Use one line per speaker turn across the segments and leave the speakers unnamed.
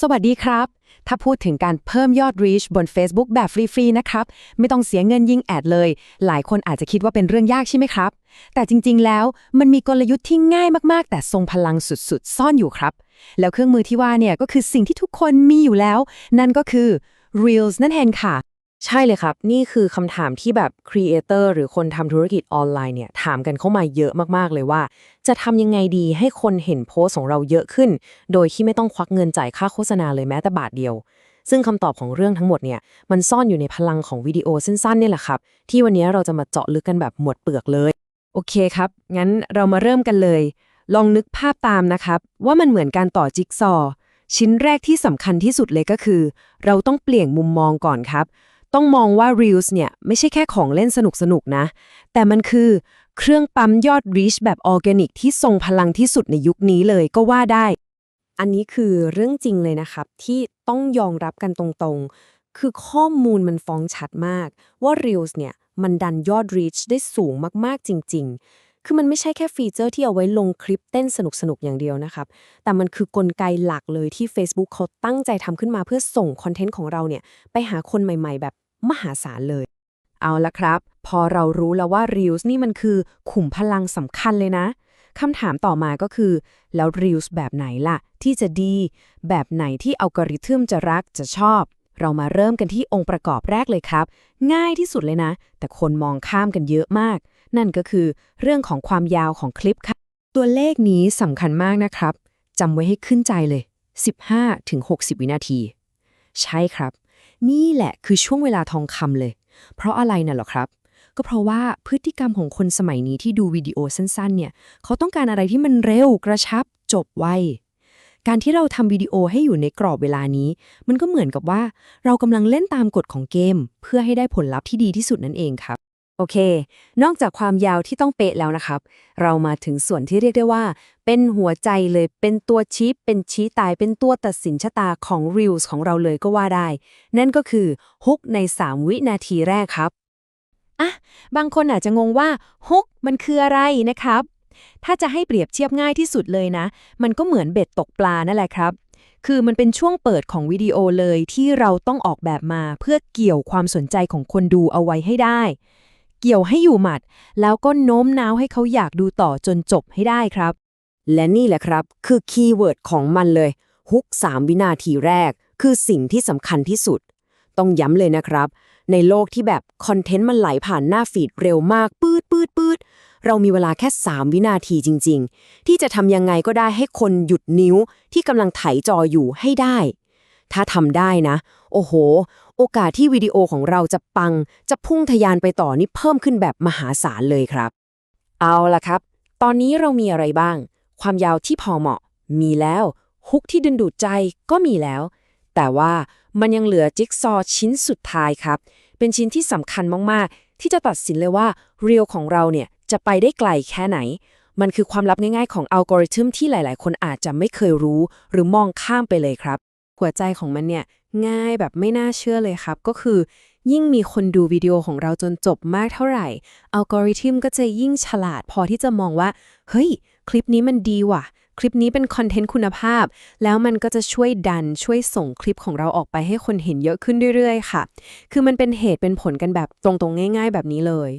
สวัสดีครับ ถ้าพูดถึงการเพิ่มยอด reach บน Facebook แบบฟรี ๆ นะครับ ไม่ต้องเสียเงินยิงแอดเลย หลายคนอาจจะคิดว่าเป็นเรื่องยากใช่ไหมครับ แต่จริง ๆ แล้วมันมีกลยุทธ์ที่ง่ายมาก ๆ แต่ทรงพลังสุด ๆ ซ่อนอยู่ครับ แล้วเครื่องมือที่ว่าเนี่ยก็คือสิ่งที่ทุกคนมีอยู่แล้ว นั่นก็คือ Reels นั่นเองค่ะ
ใช่เลยครับ นี่คือคำถามที่แบบครีเอเตอร์หรือคนทำธุรกิจออนไลน์เนี่ยถามกันเข้ามาเยอะมากๆเลยว่า จะทำยังไงดีให้คนเห็นโพสต์ของเราเยอะขึ้น โดยที่ไม่ต้องควักเงินจ่ายค่าโฆษณาเลยแม้แต่บาทเดียว ซึ่งคำตอบของเรื่องทั้งหมดเนี่ยมันซ่อนอยู่ในพลังของวิดีโอสั้นๆเนี่ยแหละครับ ที่วันนี้เราจะมาเจาะลึกกันแบบหมดเปลือกเลย
โอเคครับ งั้นเรามาเริ่มกันเลย ลองนึกภาพตามนะครับ ว่ามันเหมือนการต่อจิ๊กซอว์ชิ้นแรกที่สำคัญที่สุดเลยก็คือ เราต้องเปลี่ยนมุมมองก่อนครับ ต้องมองว่า Reels เนี่ย ไม่ใช่แค่ของเล่นสนุกๆนะ แต่มันคือเครื่องปั๊มยอด reach แบบออร์แกนิกที่ทรงพลังที่สุดในยุคนี้เลยก็ว่าได้
อันนี้คือเรื่องจริงเลยนะครับ ที่ต้องยอมรับกันตรงๆ คือข้อมูลมันฟ้องชัดมาก ว่า Reels เนี่ย มันดันยอด reach ได้สูงมากๆจริง ๆคือมันไม่ใช่แค่ฟีเจอร์ที่เอาไว้ลงคลิปเต้นสนุกๆ อย่างเดียวนะครับ แต่มันคือกลไกหลักเลยที่ Facebook เขาตั้งใจทำขึ้นมาเพื่อส่งคอนเทนต์ของเราเนี่ย ไปหาคนใหม่ๆ แบบ มหาศาลเลย
เอาละครับ พอเรารู้แล้วว่า Reels นี่มันคือขุมพลังสำคัญเลยนะคำถามต่อมาก็คือ แล้ว Reels แบบไหนล่ะ ที่จะดี แบบไหนที่อัลกอริทึมจะรักจะชอบ เรามาเริ่มกันที่องค์ประกอบแรกเลยครับ ง่ายที่สุดเลยนะ แต่คนมองข้ามกันเยอะมาก นั่นก็คือเรื่องของความยาวของคลิปค่ะ ตัวเลขนี้สำคัญมากนะครับจำไว้ให้ขึ้นใจเลย 15-60 วินาที ใช่ครับ นี่แหละคือช่วงเวลาทองคำเลย เพราะอะไรน่ะหรอครับ ก็เพราะว่าพฤติกรรมของคนสมัยนี้ที่ดูวิดีโอสั้นๆเนี่ยเขาต้องการอะไรที่มันเร็วกระชับจบไวการที่เราทำวิดีโอให้อยู่ในกรอบเวลานี้ มันก็เหมือนกับว่า เรากำลังเล่นตามกฎของเกม เพื่อให้ได้ผลลัพธ์ที่ดีที่สุดนั่นเองครับ โอเค นอกจากความยาวที่ต้องเป๊ะแล้วนะครับ เรามาถึงส่วนที่เรียกได้ว่า เป็นหัวใจเลย เป็นตัวชี้ เป็นชี้ตาย เป็นตัวตัดสินชะตาของ Reels ของเราเลยก็ว่าได้ นั่นก็คือฮุกใน 3 วินาทีแรกครับ อะ บางคนอาจจะงงว่าฮุกมันคืออะไรนะครับ ถ้าจะให้เปรียบเทียบง่ายที่สุดเลยนะ มันก็เหมือนเบ็ดตกปลานั่นแหละครับ คือมันเป็นช่วงเปิดของวิดีโอเลยที่เราต้องออกแบบมาเพื่อเกี่ยวความสนใจของคนดูเอาไว้ให้ได้ เกี่ยวให้อยู่หมัด แล้วก็โน้มน้าวให้เขาอยากดูต่อจนจบให้ได้ครับ
และนี่แหละครับ คือคีย์เวิร์ดของมันเลยฮุก3 วินาทีแรก คือสิ่งที่สำคัญที่สุด ต้องย้ำเลยนะครับ ในโลกที่แบบคอนเทนต์มันไหลผ่านหน้าฟีดเร็วมากปืดปืดปืดเรามีเวลาแค่ 3 วินาทีจริง ๆ ที่จะทำยังไงก็ได้ให้คนหยุดนิ้วที่กำลังไถจออยู่ให้ได้ ถ้าทำได้นะ โอ้โห โอกาสที่วิดีโอของเราจะปัง จะพุ่งทะยานไปต่อนี่เพิ่มขึ้นแบบมหาศาลเลยครับ เอาล่ะครับ ตอนนี้เรามีอะไรบ้าง ความยาวที่พอเหมาะ มีแล้ว ฮุกที่ดึงดูดใจก็มีแล้ว แต่ว่ามันยังเหลือจิ๊กซอว์ชิ้นสุดท้ายครับ เป็นชิ้นที่สำคัญมาก ๆ ที่จะตัดสินเลยว่าเรียลของเราเนี่ยจะไปได้ไกลแค่ไหน มันคือความลับง่าย ๆ ของอัลกอริทึมที่หลาย ๆ คนอาจจะไม่เคยรู้ หรือมองข้ามไปเลยครับ หัวใจของมันเนี่ยง่ายแบบไม่น่าเชื่อเลยครับ ก็คือ ยิ่งมีคนดูวิดีโอของเราจนจบมากเท่าไหร่อัลกอริทึมก็จะยิ่งฉลาดพอที่จะมองว่า เฮ้ย คลิปนี้มันดีว่ะ คลิปนี้เป็นคอนเทนต์คุณภาพ แล้วมันก็จะช่วยดันช่วยส่งคลิปของเราออกไปให้คนเห็นเยอะขึ้นเรื่อยๆ ค่ะ คือมันเป็นเหตุเป็นผลกันแบบตรงๆ ง่าย ๆ แบบนี้เลย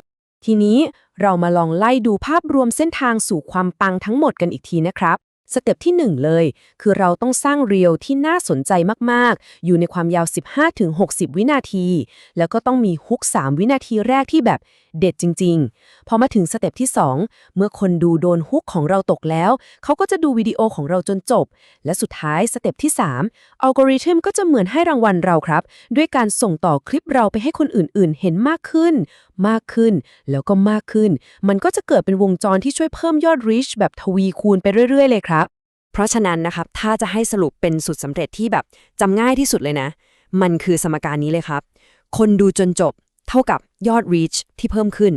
ทีนี้เรามาลองไล่ดูภาพรวมเส้นทางสู่ความปังทั้งหมดกันอีกทีนะครับ สเต็ปที่ 1 เลย คือเราต้องสร้างเรียวที่น่าสนใจมากๆ อยู่ในความยาว 15-60 วินาที แล้วก็ต้องมีฮุก 3 วินาทีแรกที่แบบเด็ดจริง ๆ พอมาถึงสเต็ปที่ 2 เมื่อคนดูโดนฮุกของเราตกแล้ว เขาก็จะดูวิดีโอของเราจนจบ และสุดท้ายสเต็ปที่ 3 อัลกอริทึมก็จะเหมือนให้รางวัลเราครับ ด้วยการส่งต่อคลิปเราไปให้คนอื่นๆ เห็นมากขึ้น มากขึ้น แล้วก็มากขึ้น มันก็จะเกิดเป็นวงจรที่ช่วยเพิ่มยอด reach แบบทวีคูณไปเรื่อยๆ เลยครับ เพราะฉะนั้นนะครับถ้าจะให้สรุปเป็นสุดสำเร็จที่แบบจำง่ายที่สุดเลยนะ มันคือสมการนี้เลยครับ คนดูจนจบเท่ากับยอด reach ที่เพิ่มขึ้น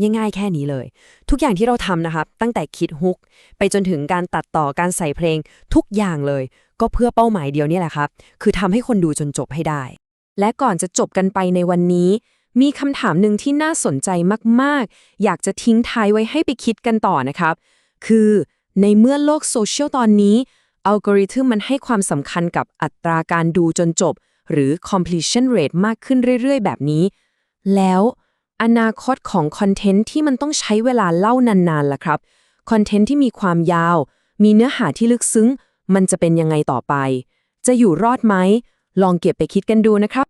ง่ายๆแค่นี้เลย ทุกอย่างที่เราทำนะครับ ตั้งแต่คิดฮุก ไปจนถึงการตัดต่อการใส่เพลงทุกอย่างเลย ก็เพื่อเป้าหมายเดียวนี่แหละครับ คือทำให้คนดูจนจบให้ได้ และก่อนจะจบกันไปในวันนี้ มีคำถามหนึ่งที่น่าสนใจมากๆ อยากจะทิ้งท้ายไว้ให้ไปคิดกันต่อนะครับ คือ ในเมื่อโลกโซเชียลตอนนี้
อัลกอริทึมมันให้ความสำคัญกับอัตราการดูจนจบ หรือ completion rate มากขึ้นเรื่อย ๆ แบบนี้ แล้วอนาคตของคอนเทนต์ที่มันต้องใช้เวลาเล่านานๆล่ะครับคอนเทนต์ที่มีความยาว มีเนื้อหาที่ลึกซึ้ง มันจะเป็นยังไงต่อไป จะอยู่รอดไหม ลองเก็บไปคิดกันดูนะครับ